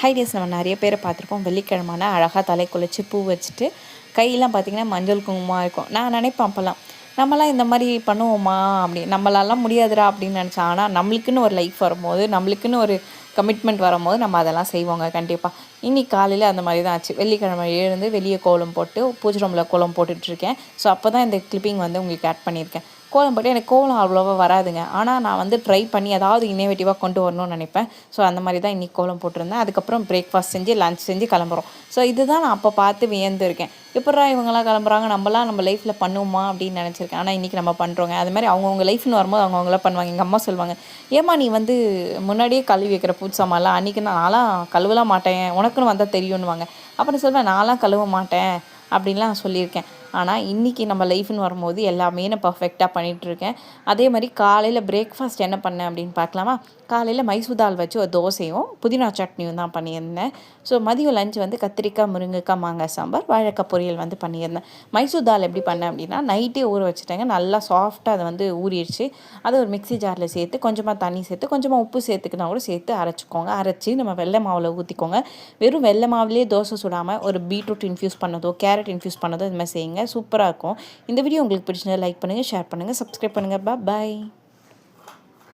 Hideous நம்ம நிறைய பேரை பார்த்துருப்போம் வெள்ளிக்கிழமான அழகாக தலை குளிச்சு பூ வச்சுட்டு கையெல்லாம் பார்த்திங்கன்னா மஞ்சள் குங்குமமாக இருக்கும். நான் நினைப்பேன் அப்போல்லாம். நம்மலாம் இந்த மாதிரி பண்ணுவோமா? அப்படி. நம்மளாலாம் முடியாதுடா அப்படின்னு நினச்சேன். ஆனால் நம்மளுக்குன்னு ஒரு லைஃப் வரும்போது நம்மளுக்குன்னு ஒரு கமிட்மெண்ட் வரும்போது நம்ம அதெல்லாம் செய்வோங்க கண்டிப்பாக இன்னைக்கு காலையில் அந்த மாதிரி தான் ஆச்சு. வெள்ளிக்கிழமை எழுந்து வெளியே கோலம் போட்டு பூஜை ரூமில் கோலம் போட்டுட்ருக்கேன் ஸோ அப்போ தான் இந்த கிளிப்பிங் வந்து உங்களுக்கு ஆட் பண்ணியிருக்கேன். கோலம் போட்டு எனக்கு கோலம் அவ்வளோவா வராதுங்க. ஆனால் நான் வந்து ட்ரை பண்ணி ஏதாவது இன்னோவேட்டிவாக கொண்டு வரணும்னு நினைப்பேன். ஸோ அந்த மாதிரி தான் இன்றைக்கி கோலம் போட்டிருந்தேன். அதுக்கப்புறம் பிரேக்ஃபாஸ்ட் செஞ்சு லஞ்ச் செஞ்சு கிளம்புறோம். ஸோ இதுதான் நான் அப்போ பார்த்து வியந்துருக்கேன். எப்படா இவங்கெல்லாம் கிளம்புறாங்க? நம்மலாம் நம்ம லைஃப்பில் பண்ணுவோமா? அப்படின்னு நினச்சிருக்கேன். ஆனால் இன்றைக்கி நம்ம பண்ணுறோங்க அது மாதிரி அவங்கவுங்க லைஃப்னு வரும்போது அவங்கவுங்களாம் பண்ணுவாங்க. எங்கள் அம்மா சொல்லுவாங்க ஏம்மா நீ வந்து முன்னாடியே கழுவி வைக்கிற பூச்சாமெல்லாம் அன்றைக்கி நான் நான்லாம் கழுவலாம் மாட்டேன். உனக்குன்னு வந்தால் தெரியும்னுவாங்க. அப்புறம் சொல்வேன் நான்லாம் கழுவ மாட்டேன். அப்படின்லாம் சொல்லியிருக்கேன். ஆனால் இன்றைக்கி நம்ம லைஃப்னு வரும்போது எல்லாமே நான் பர்ஃபெக்டாக பண்ணிகிட்ருக்கேன் அதே மாதிரி காலையில் பிரேக்ஃபாஸ்ட் என்ன பண்ணேன் அப்படின்னு பார்க்கலாமா? காலையில் மைசூர் தால் வச்சு ஒரு தோசையும் புதினா சட்னியும் தான் பண்ணியிருந்தேன். ஸோ மதியம் லஞ்ச் வந்து கத்திரிக்காய் முருங்கைக்காய் மாங்காய் சாம்பார் வாழைக்காய் பொரியல் வந்து பண்ணியிருந்தேன். மைசூர் தால் எப்படி பண்ணேன் அப்படின்னா நைட்டே ஊற வச்சுட்டேங்க. நல்லா சாஃப்டாக அதை வந்து ஊறிடுச்சு. அதை ஒரு மிக்சி ஜாரில் சேர்த்து கொஞ்சமாக தண்ணி சேர்த்து கொஞ்சமாக உப்பு சேர்த்துக்கினா கூட சேர்த்து அரைச்சிக்கோங்க. அரைச்சி நம்ம வெள்ளை மாவில் ஊற்றிக்கோங்க வெறும் வெள்ளை மாவுலேயே தோசை சுடாமல் ஒரு பீட்ரூட் இன்ஃப்யூஸ் பண்ணதோ கேரட் இன்ஃப்யூஸ் பண்ணதோ இது மாதிரி செய்யுங்க. சூப்பராக இருக்கும். இந்த வீடியோ உங்களுக்கு பிடிச்சிருந்தா லைக் பண்ணுங்கள் ஷேர் பண்ணுங்கள் சப்ஸ்கிரைப் பண்ணுங்கள் பாய்